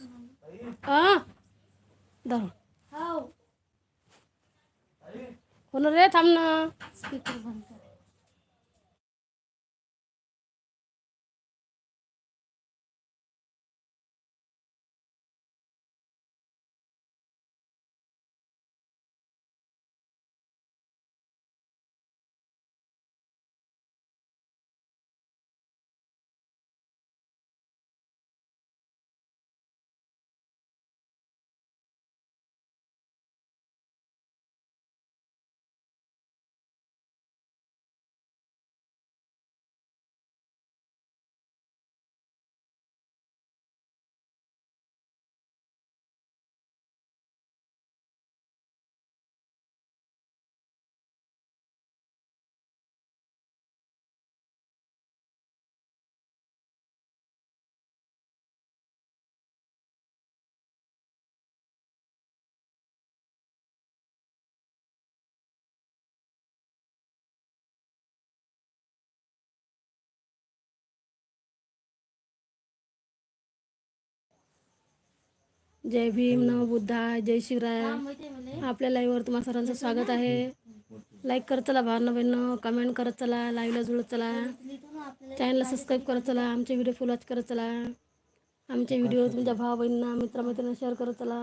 धरून. हो. हो ना रे थांब ना. स्पीकर बंद जय भीम नम बुद्धा जय शिवराय. आपल्या लाईव्हवर तुम्हा सर्वांचं स्वागत आहे. लाईक करत चला भावना बहिणं कमेंट करत चला लाईव्हला जुळत चला. चॅनलला सबस्क्राईब करत चला आमचे व्हिडिओ फुल वॉच करत चला. आमचे व्हिडिओ तुमच्या भावा बहिणींना मित्रमैत्रिणींना शेअर करत चला.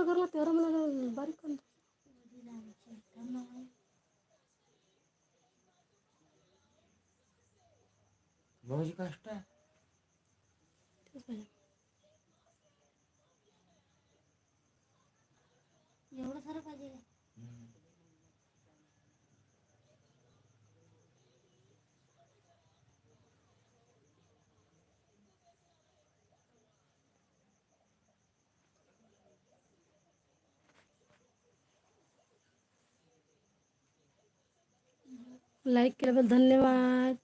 एवढं मोठं करला तेवढं मला बारीक कर भाऊजी कष्ट तेच पाहिजे. एवढं सारं पाहिजे लाईक केल्याबद्दल धन्यवाद.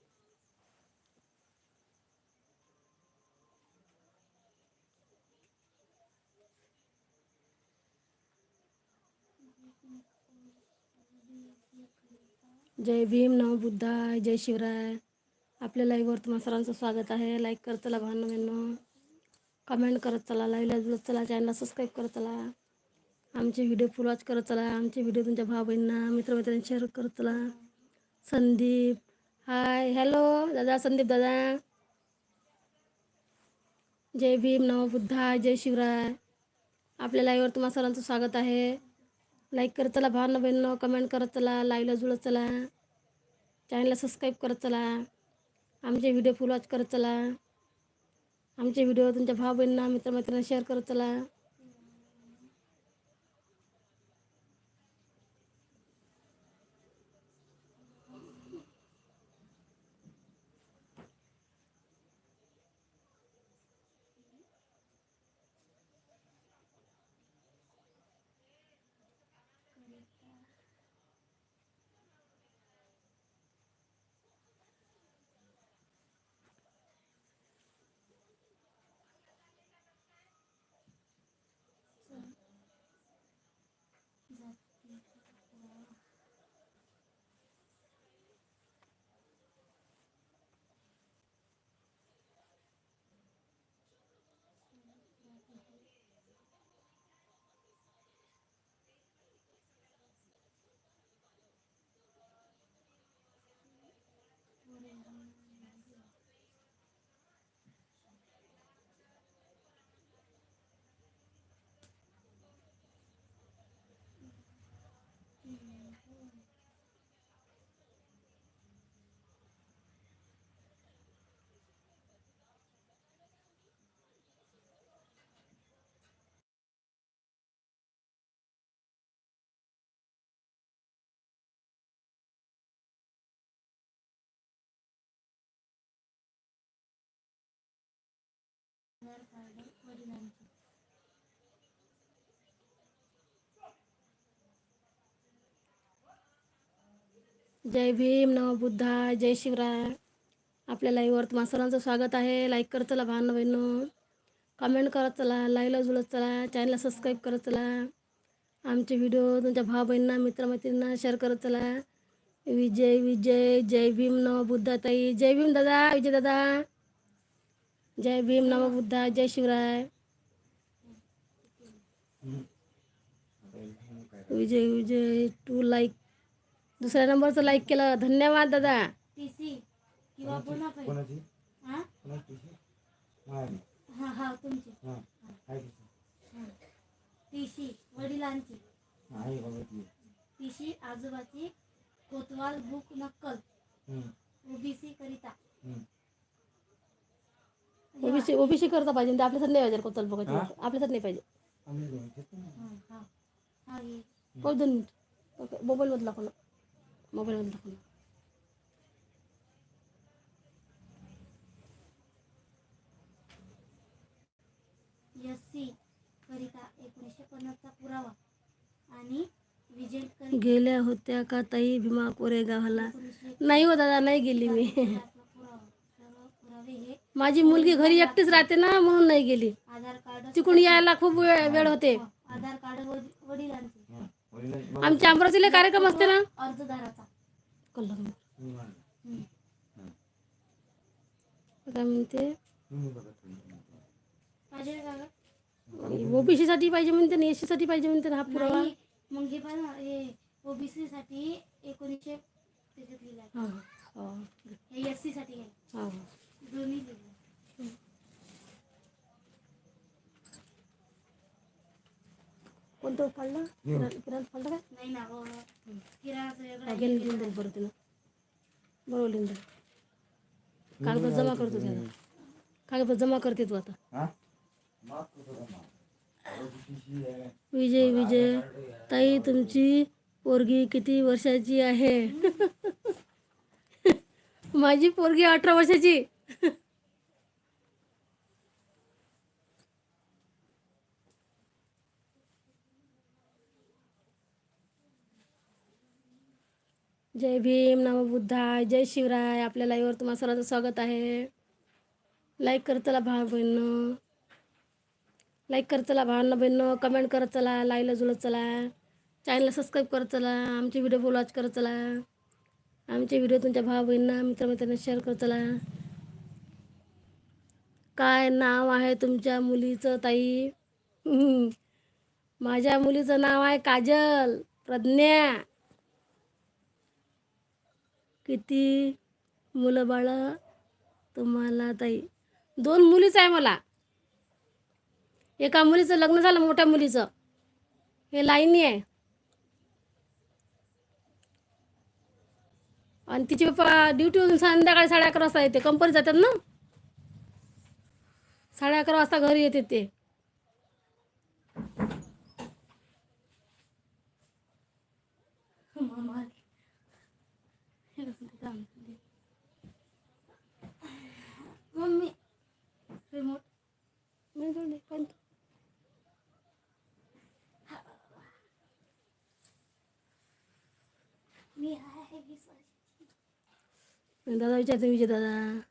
जय भीम नव बुद्धाय जय शिवराय. आपल्या लाईव्हवर तुम्हा सर्वांचं स्वागत आहे. लाईक करत चला भावना कमेंट करत चला. लाईव्हला जुळत चला. चॅनलला सबस्क्राईब करत चला. आमचे व्हिडिओ फुल वॉच करत चला. आमचे व्हिडिओ तुमच्या भाऊ बहिणींना मित्रमैत्रिणी शेअर करत चला. संदीप. हाय हॅलो दादा संदीप दादा. जय भीम नव बुद्धा जय शिवराय. आपल्या लाईव्हवर तुम्हा सरांचं स्वागत आहे. लाईक करत चला भावना बहिणं कमेंट करत चला लाईव्हला जुळत चला. चॅनलला सबस्क्राईब करत चला. आमचे व्हिडिओ फुल वॉच करत चला. आमचे व्हिडिओ तुमच्या भाव बहिणींना मित्रमैत्रिणींना शेअर करत चला. आधार कार्ड वडिलांचे जय भीम नव बुद्धा जय शिवराय. आपल्या लाईव्हवर तुम्हाला सर्वांचं स्वागत आहे. लाईक करत चला भान बहिणं कमेंट करत चला लाईव्हला जुळत चला चॅनलला सबस्क्राईब करत चला. आमचे व्हिडिओ तुमच्या भाव बहिणींना मित्रमैत्रिणींना शेअर करत चला. विजय विजय जय भीम नव बुद्धा ताई जय भीम दादा विजय दादा. जय भीम नम बुद्धा जय शिवराय। विजय विजय टू लाईक दुसऱ्या नंबरचं लाईक केलं. धन्यवाद दादा. हा. हा हा हा. वडिलांची. आजोबाची कोतवाल बुक नक्कल. ओबीसी करिता. ओबीसी ओबीसी करता पाहिजे ते आपल्यासाठी नाही पाहिजे कोतल बघायची हा? आपल्यासाठी नाही पाहिजे. आम्ही दोन. हा हा हा हे हो मिनिट ओके मोबाईलमधलं दाखव मोबाईलमधलं दाखव एस सी करिता एकोणीसशे पन्नासचा पुरावा आणि विजय गेल्या होत्या का ताई? भीमा कोरेगावला. नाही हो दादा नाही गेली मी आपला पुरावा सर्व पुरावे हे माझी मुलगी घरी एकटीच राहते ना म्हणून नाही गेली आधार कार्ड तिकडून यायला खूप वेळ होते. आमच्या अमरावतीला कार्यक्रम असते ना. काय म्हणते? ओबीसी साठी पाहिजे म्हणते ना एससी साठी पाहिजे म्हणते ना हा पुरावा मग हे पण हे ओबीसी साठी एकोणीसशे एस सी साठी दोन्ही कोणतं पडलं किराणा किराणा पडलं काय? नाही ना हो. किराणाचं. गेली लिहून तिनं बरोबर लिहून कागद जमा करतो त्याला. कागद जमा करते तू आता. विजय विजय. ताई तुमची पोरगी किती वर्षाची आहे? माझी पोरगी अठरा वर्षाची. जय भीम नम बुद्धा जय शिवराय. आपल्या लाईव्हवर तुम्हाला सर्वांचं स्वागत आहे. लाईक करत चला भाव बहिणं लाईक करत चला भावांना बहिणं कमेंट करत चला. लाईला जुळत चला. चॅनलला सबस्क्राईब करत चला. आमचे व्हिडिओ फुल वॉच करत चला. आमचे व्हिडिओ तुमच्या भाव बहिणींना मित्रमित्रांना शेअर करत चला. काय नाव आहे तुमच्या मुलीचं ताई? माझ्या मुलीचं नाव आहे काजल प्रज्ञा. किती मुलं बाळ? तुम्हाला ताई दोन मुलीच आहे मला. एका मुलीचं लग्न झालं मोठ्या मुलीचं. हे लाईनी आहे. आणि तिचे पप्पा ड्युटीवरून संध्याकाळी साडे अकरा वाजता येते. कंपनी जातात ना? साडे अकरा वाजता घरी येते ते. मम्मी रिमोट नाही जोडले, पण तो- मी आहे दादा विचारते विजय दादा.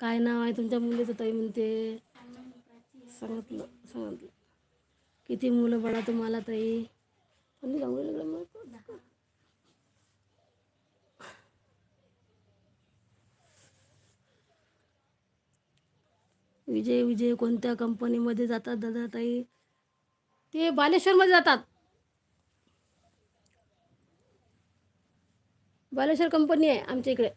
काय नाव आहे तुमच्या मुलीचं? ताई म्हणते. सांगितलं सांगितलं. किती मुलं बळा तुम्हाला ताई? पण जाऊ लागलं मग. विजय विजय कोणत्या कंपनीमध्ये जातात दादा ताई? ते बालेश्वरमध्ये जातात. बालेश्वर कंपनी आहे आमच्या इकडे.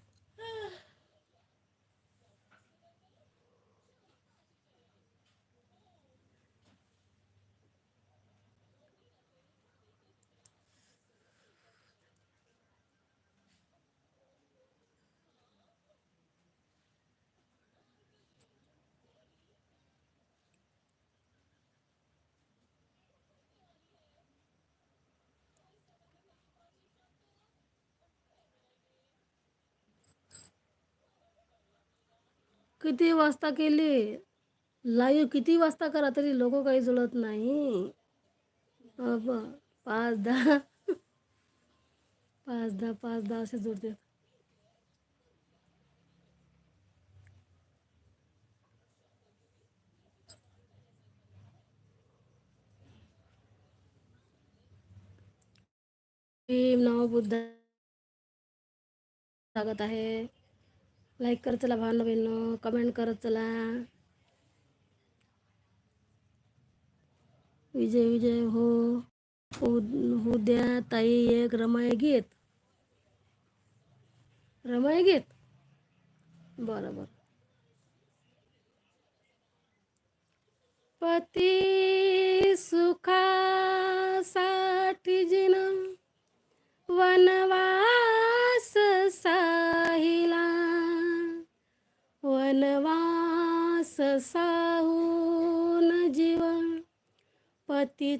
किती वाजता केली? लाईव्ह किती वाजता करा तरी लोक काही जुळत नाही. पाच दहा. पाच दहा पाच दहा असे जुळतात. भीम नमो बुद्ध स्वागत आहे. लाईक करत चला भावना बहिणं कमेंट करत चला. विजय विजय, हो. उद्या ताई, एक रमाय गीत. रमाय गीत? बरं बरं. पती साहून जीवन पती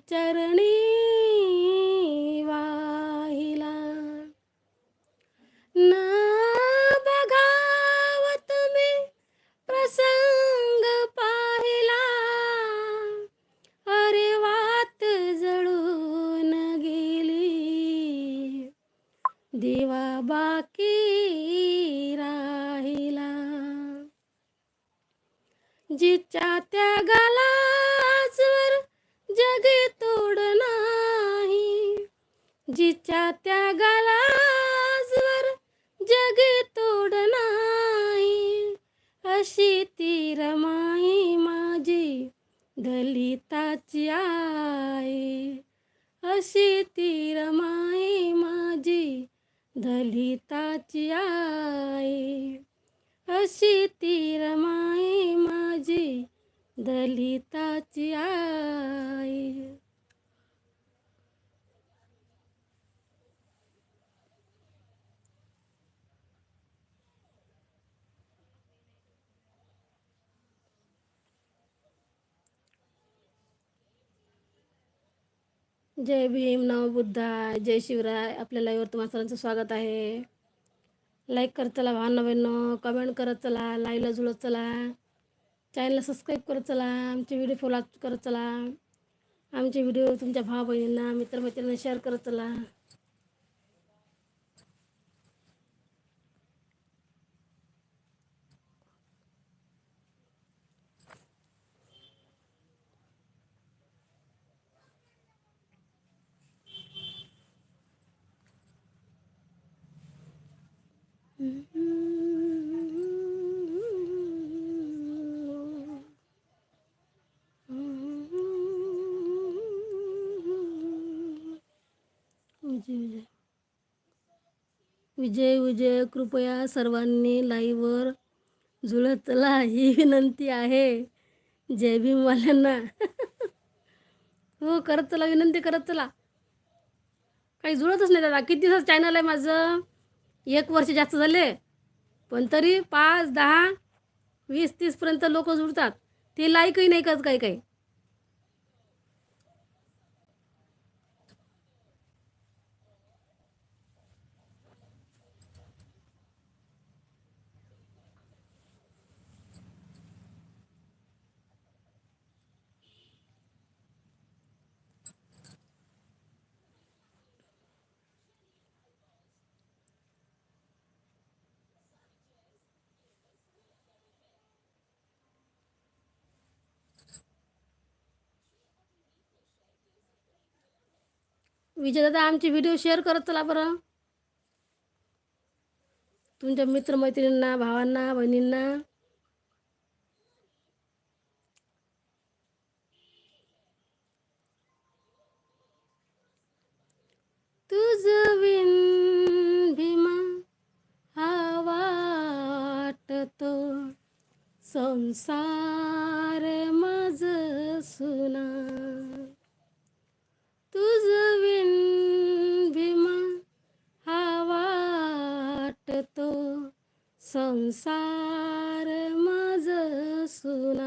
अशी ती रमाई माझी दलिताची आई? अशी ती रमाई माझी दलिताची आई. अशी ती रमाई माझी दलिताची आई. जय भीम नव बुद्धा जय शिवराय. आपल्या लाईव्हवर तुम्हा स्वागत आहे. लाईक करत चला भान बहिणं कमेंट करत चला लाईव्हला जुळत चला. चॅनलला सबस्क्राईब करत चला आमचे व्हिडिओ फॉलो करत चला. आमचे व्हिडिओ तुमच्या भावा बहिणींना मित्रमैत्रिणींना शेअर करत चला विजय विजय विजय कृपया सर्वांनी लाईवर जुळत चला ही विनंती आहे. जय भीमवाल्यांना. हो करत चला विनंती करत चला. काही जुळतच नाही दादा. किती दिवस चॅनल आहे माझं? एक वर्ष जास्त झाले. पण तरी पाच दहा वीस तीसपर्यंत लोक जुळतात. ते लाईकही नाही करत काही काही विजयदादा आमचे व्हिडिओ शेअर करत चला बरं. तुमच्या मित्रमैत्रिणींना भावांना बहिणींना. तुझ विन भीमा हा वाटतो. संसार माझ सुना. संसार माझ सुना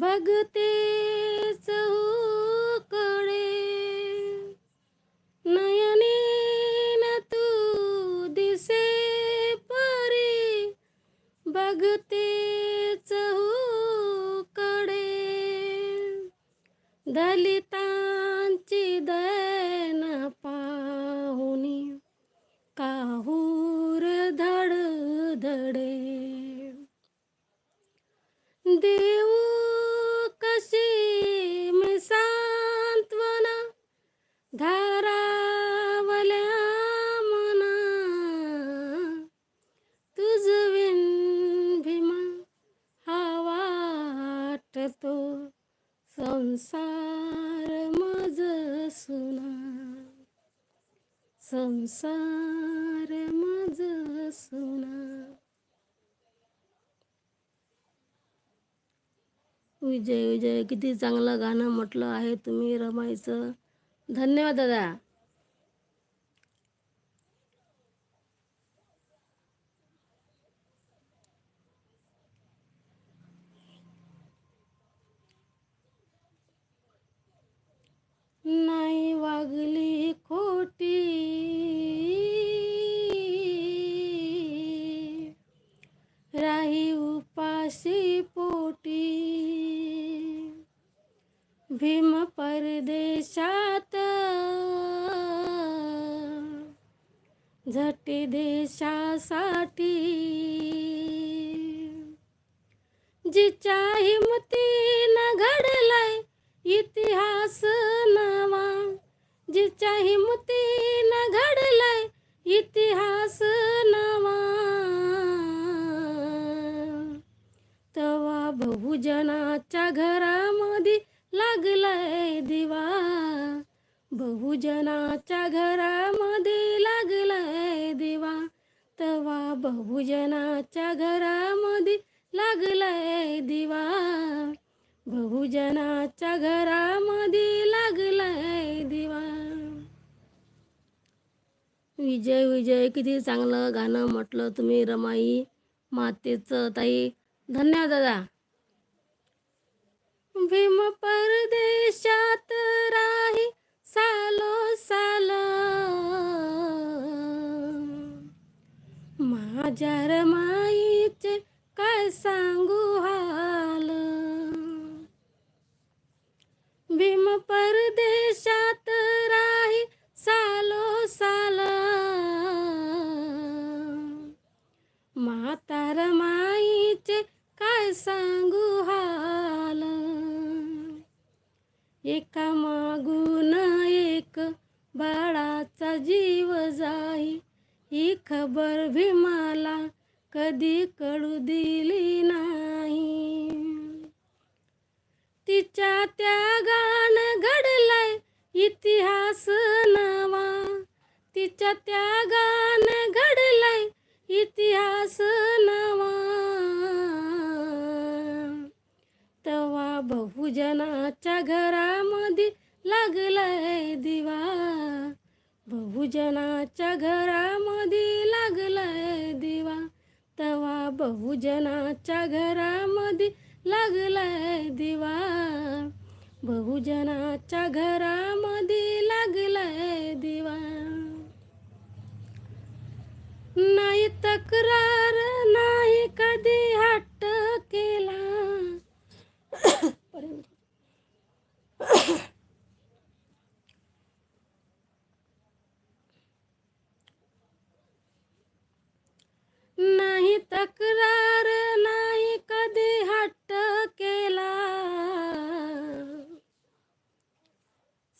बघते हो. विजय विजय किती चांगलं गाणं म्हटलं आहे तुम्ही रमाईचं. धन्यवाद दादा. जिच्या हिमतीनं घडलाय इतिहास नवा. तवा बहुजनाच्या घरामध्ये लागलाय दिवा. बहुजनाच्या घरामध्ये लागलाय दिवा. तवा बहुजनाच्या घरामध्ये लागलाय दिवा. बहुजनाच्या घरामध्ये लागलाय दिवा. विजय विजय किती चांगलं गाणं म्हटलं तुम्ही रमाई मातेचं ताई. धन्यवाद दादा. भीम परदेशात राही सालो साल. माझ्या रमाईचे काय सांगू हाल? बहुजनाच्या घरामध्ये लागलाय दिवा. बहुजनाच्या घरामध्ये लागलाय दिवा. नाही तक्रार नाही कधी हट्ट केला नाही तक्रार नाही कधी हट्ट केला.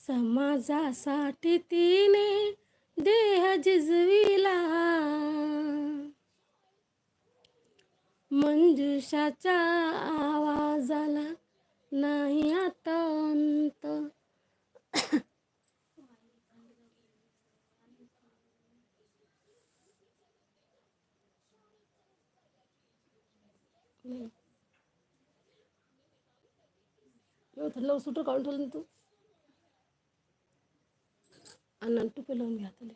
समाजासाठी तिने देह जिजविला. मंजुषाच्या आवाजाला नाही आता अंत थंड सुटर काढून ठेवलं तू आणि नंटू पेलो मी हाताने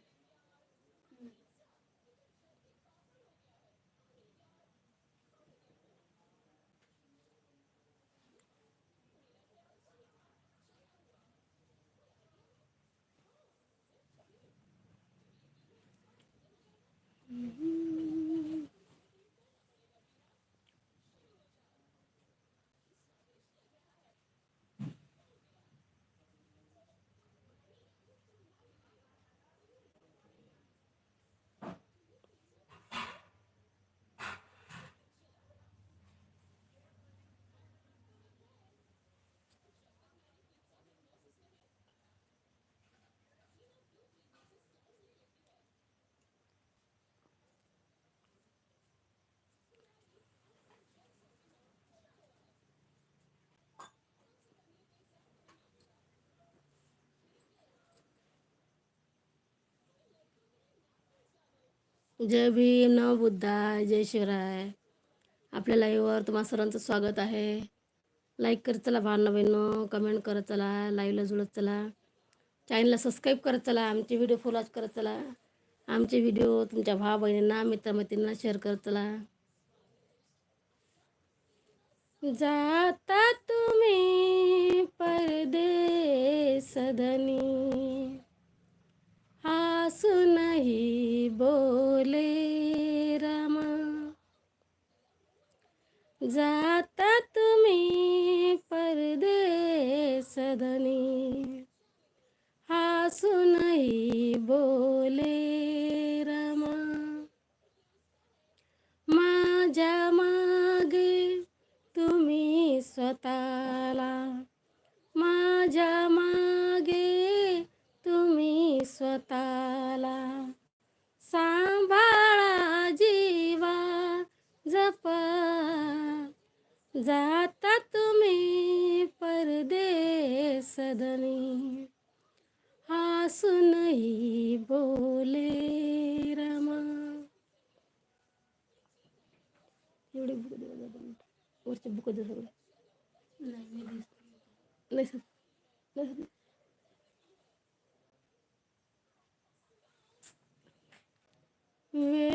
जय भीम नव बुद्धाय जय शिवराय. आपल्या लाईव्हवर तुम्हा सर्वांचं स्वागत आहे. लाईक करत चला भावना बहिणं कमेंट करत चला लाईव्हला जुळत चला. चॅनलला सबस्क्राईब करत चला आमचे व्हिडिओ फॉलोच करत चला. आमचे व्हिडिओ तुमच्या भाव बहिणींना मित्रमैत्रिणींना शेअर करत चला. जाता तुम्ही परदेस धनी हसूनही बोले रामा. जाता Yeah.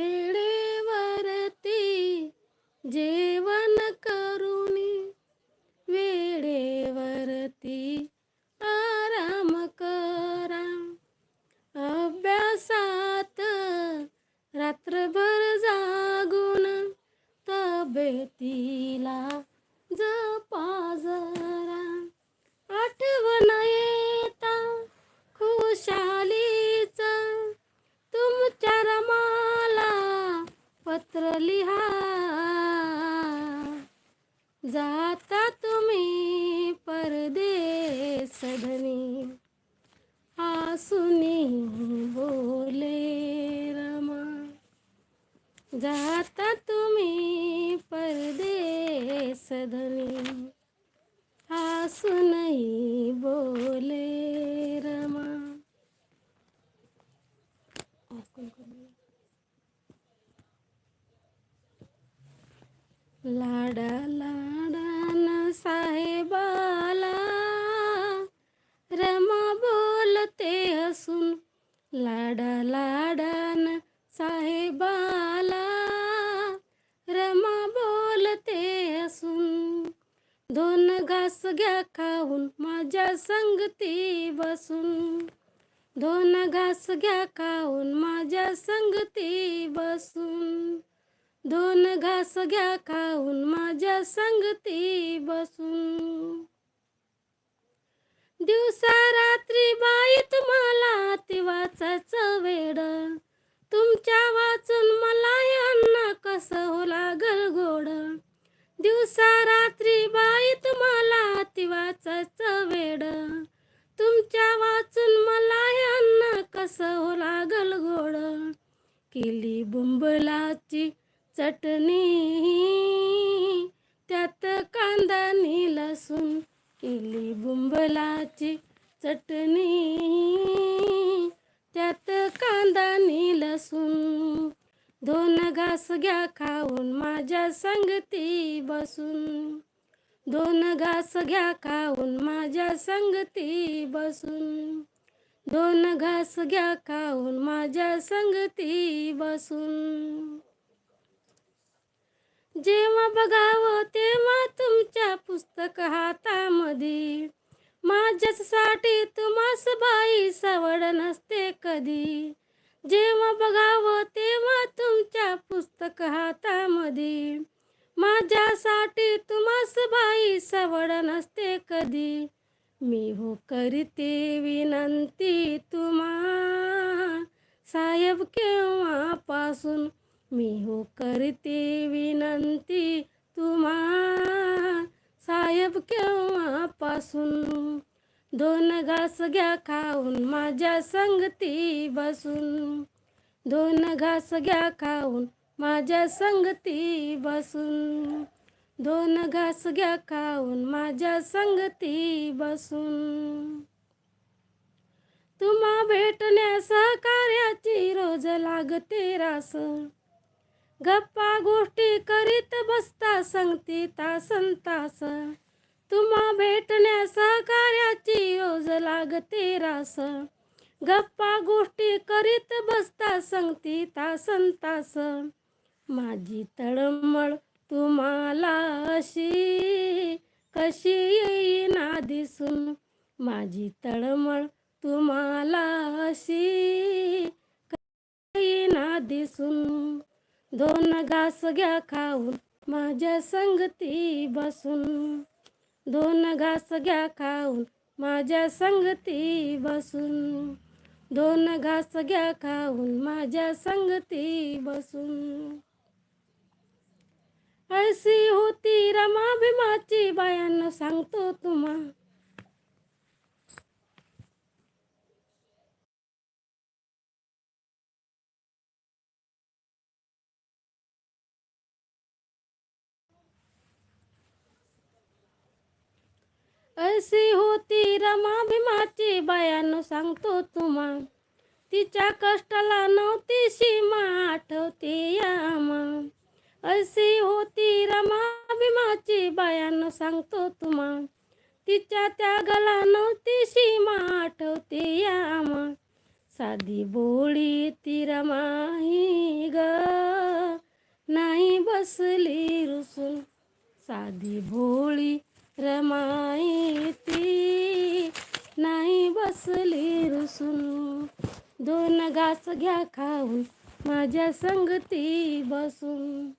नाही बोले रमा. लाडा लाडान साहेबाला. रमा बोलते हसून लाडा लाडान साहेबाला. घास घ्या खाऊन माझ्या संगती बसून. दोन घास घ्या खाऊन माझ्या संगती बसून. दोन घास घ्या खाऊन माझ्या संगती बसून. दिवसा रात्री बाई तुम्हाला ती वाचाच वेड. तुमच्या वाचून मला अन्न कसं हो लागल गोड. दिवसा रात्री बाई तुम्हाला वेड? तुमच्या वाचून मला यांना कसं हो लागल गोड? केली बुंबलाची चटणी त्यात कांदा नी लसूण. केली बुंबलाची चटणी त्यात कांदा नी लसूण. दोन घास घ्या खाऊन माझ्या संगती बसून. दोन घास घ्या खाऊन माझ्या संगती बसून. दोन घास घ्या खाऊन माझ्या संगती बसून. जेव्हा बघावं तेव्हा तुमच्या पुस्तक हातामध्ये. माझ्यासाठी तुम्हास बाई सवड नसते कधी. जेव्हा बघावं तेव्हा तुमच्या पुस्तक हातामध्ये. माझ्यासाठी तुम्हास बाई सवड नसते कधी. मी हो करते विनंती तुम्हा साहेब केव्हापासून? मी हो करते विनंती तुम्हा साहेब केव्हापासून? दोन घास घ्या खाऊन माझ्या संगती बसून. दोन घास घ्या खाऊन माझ्या संगती बसून. दोन घास घ्या खाऊन माझ्या संगती बसून. तुम्हा भेटण्या सहकार्याची रोज लागते रास. गप्पा गोष्टी करीत बसता संगती तासन तास. तुम्हा भेटण्या सहकार्याची रोज लागते रास. गप्पा गोष्टी करीत बसता संगती तासन तास. माझी तळमळ तुम्हाला अशी कशी येईना दिसून? माझी तळमळ तुम्हाला अशी येईना दिसून? दोन घास घ्या खाऊन माझ्या संगती बसून. दोन घास घ्या खाऊन माझ्या संगती बसून. दोन घास घ्या खाऊन माझ्या संगती बसून. अशी होती रमा भीमाची बायांना सांगतो तुम्हा. अशी होती रमा भीमाची बायानं सांगतो तुम्हा. तिच्या कष्टाला नव्हती सीमा आठवते यामा अशी होती रमा भीमाची बायानं सांगतो तुम्हा. तिच्या त्यागाला नव्हती सीमा आठवते यामा साधी बोळी ती रमाही ग. नाही बसली रुसून. साधी भोळी रमाई ती. नाही बसली रुसून. दोन घास घ्या खाऊन माझ्या संगती बसून.